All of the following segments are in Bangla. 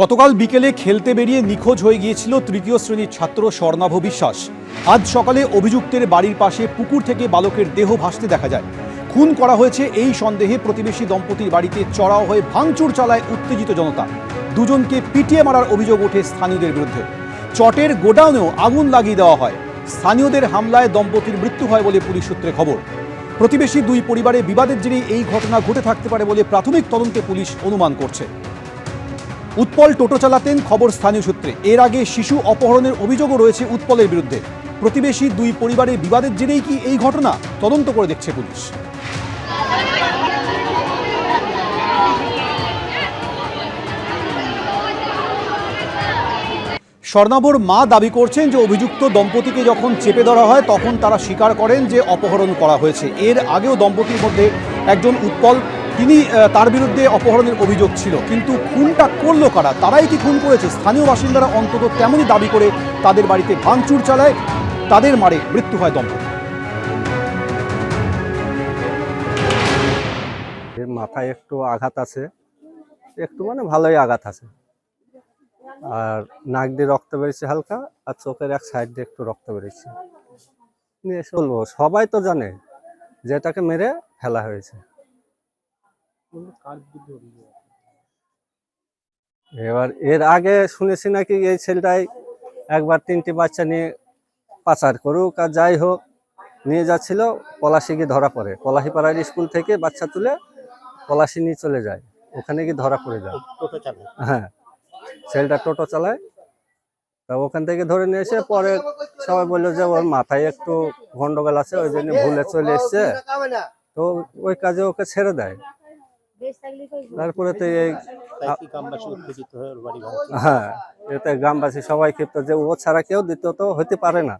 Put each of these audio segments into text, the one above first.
গতকাল বিকেলে খেলতে বেরিয়ে নিখোঁজ হয়ে গিয়েছিল তৃতীয় শ্রেণির ছাত্র স্বর্ণাভ বিশ্বাস। আজ সকালে অভিযুক্তের বাড়ির পাশে পুকুর থেকে বালকের দেহ ভাসতে দেখা যায়। খুন করা হয়েছে এই সন্দেহে প্রতিবেশী দম্পতির বাড়িতে চড়াও হয়ে ভাঙচুর চালায় উত্তেজিত জনতা। দুজনকে পিটিয়ে মারার অভিযোগ ওঠে স্থানীয়দের বিরুদ্ধে। চটের গোডাউনেও আগুন লাগিয়ে দেওয়া হয়। স্থানীয়দের হামলায় দম্পতির মৃত্যু হয় বলে পুলিশ সূত্রে খবর। প্রতিবেশী দুই পরিবারে বিবাদের জেরেই এই ঘটনা ঘটে থাকতে পারে বলে প্রাথমিক তদন্তে পুলিশ অনুমান করছে। উৎপল টোটো চালাতেন খবর স্থানীয় সূত্রে। এর আগে শিশু অপহরণের অভিযোগও রয়েছে উৎপলের বিরুদ্ধে। প্রতিবেশী দুই পরিবারের বিবাদের জেরেই কি এই ঘটনা? তদন্ত করে দেখছে পুলিশ। স্বর্ণাভর মা দাবি করছেন যে অভিযুক্ত দম্পতিকে যখন চেপে ধরা হয়, তখন তারা স্বীকার করেন যে অপহরণ করা হয়েছে। এর আগেও দম্পতির মধ্যে একজন উৎপল তিনি তার বিরুদ্ধে অপহরণের অভিযোগ ছিল। কিন্তু খুনটা করল কারা? তারাই কি খুন করেছে? স্থানীয় বাসিন্দারা অন্তত তেমনই দাবি করে তাদের বাড়িতে ভাঙচুর চালায়, তাদের মারে মৃত্যু হয় দম্পতি। মাথায় একটু আঘাত আছে। একটু মানে ভালোই আঘাত আছে। আর নাক দিয়ে রক্ত বেরিয়েছে হালকা, আর চোখের এক সাইড দিয়ে একটু রক্ত বেরিয়েছে নিয়ে বলব, সবাই তো জানে যে এটাকে মেরে ফেলা হয়েছে। এবার এর আগে শুনেছি নাকি এই ছেলেটাই একবার তিনটি বাচ্চা নিয়ে পাচার করুক আর যাই হোক নিয়ে যাচ্ছিল পলাশি গিয়ে ধরা পড়ে। পলাশি পাড়ার স্কুল থেকে বাচ্চা তুলে পলাশি নিয়ে চলে যায়। ওখানে গিয়ে ধরা পড়ে যায়। হ্যাঁ ছেলেটা টোটো চালায়। তা ওখান থেকে ধরে নিয়ে এসে পরে সবাই বলল যে ওর মাথায় একটু গন্ডগোল আছে ওই জন্য ভুলে চলে এসছে। তো ওই কাজে ওকে ছেড়ে দেয়। তারপরে তো এই হ্যাঁ এতে গ্রামবাসী সবাই ক্ষিপ্ত যে ও ছাড়া কেউ দ্বিতীয় তো হতে পারে না।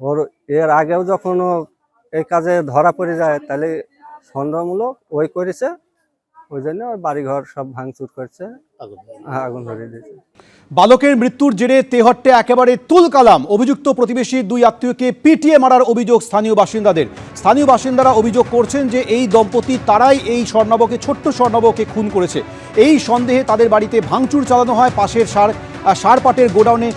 ওর এর আগেও যখন ও এই কাজে ধরা পড়ে যায় তাহলে সন্দেহমূলক ওই করেছে ওই জন্য বাড়িঘর সব ভাঙচুর করছে। হ্যাঁ, আগুন ধরিয়ে দিয়েছে। বালকের মৃত্যুর জেরে তেহট্টে একেবারে তুল কালাম অভিযুক্ত প্রতিবেশী দুই আত্মীয়কে পিটিয়ে মারার অভিযোগ স্থানীয় বাসিন্দাদের। স্থানীয় বাসিন্দারা অভিযোগ করছেন যে এই দম্পতি তারাই এই স্বর্ণাবকে ছোট্ট স্বর্ণাবকে খুন করেছে। এই সন্দেহে তাদের বাড়িতে ভাঙচুর চালানো হয় পাশের সার সারপাটের গোডাউনে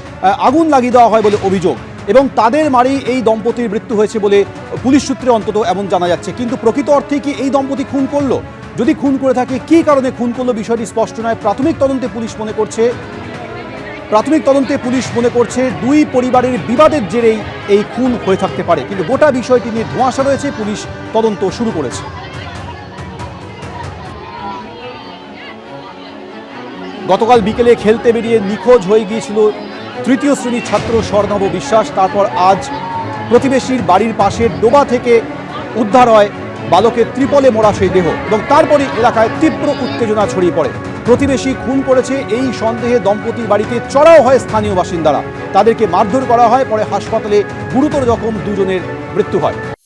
আগুন লাগিয়ে দেওয়া হয় বলে অভিযোগ। এবং তাদের মারেই এই দম্পতির মৃত্যু হয়েছে বলে পুলিশ সূত্রে অন্তত এমন জানা যাচ্ছে। কিন্তু প্রকৃত অর্থে কি এই দম্পতি খুন করল? যদি খুন করে থাকে, কী কারণে খুন করল বিষয়টি স্পষ্ট নয়। প্রাথমিক তদন্তে পুলিশ মনে করছে, প্রাথমিক তদন্তে পুলিশ মনে করছে দুই পরিবারের বিবাদের জেরেই এই খুন হয়ে থাকতে পারে। কিন্তু গোটা বিষয়টি নিয়ে ধোঁয়াশা রয়েছে, পুলিশ তদন্ত শুরু করেছে। গতকাল বিকেলে খেলতে বেরিয়ে নিখোঁজ হয়ে গিয়েছিল তৃতীয় শ্রেণির ছাত্র স্বর্ণব বিশ্বাস। তারপর আজ প্রতিবেশীর বাড়ির পাশের ডোবা থেকে উদ্ধার হয় বালকের ত্রিপলে মোড়া সেই দেহ এবং তারপরে এলাকায় তীব্র উত্তেজনা ছড়িয়ে পড়ে। প্রতিবেশী খুন করেছে এই সন্দেহে দম্পতির বাড়িতে চড়াও হয় স্থানীয় বাসিন্দারা। তাদেরকে মারধর করা হয়, পরে হাসপাতালে গুরুতর রকম দুজনের মৃত্যু হয়।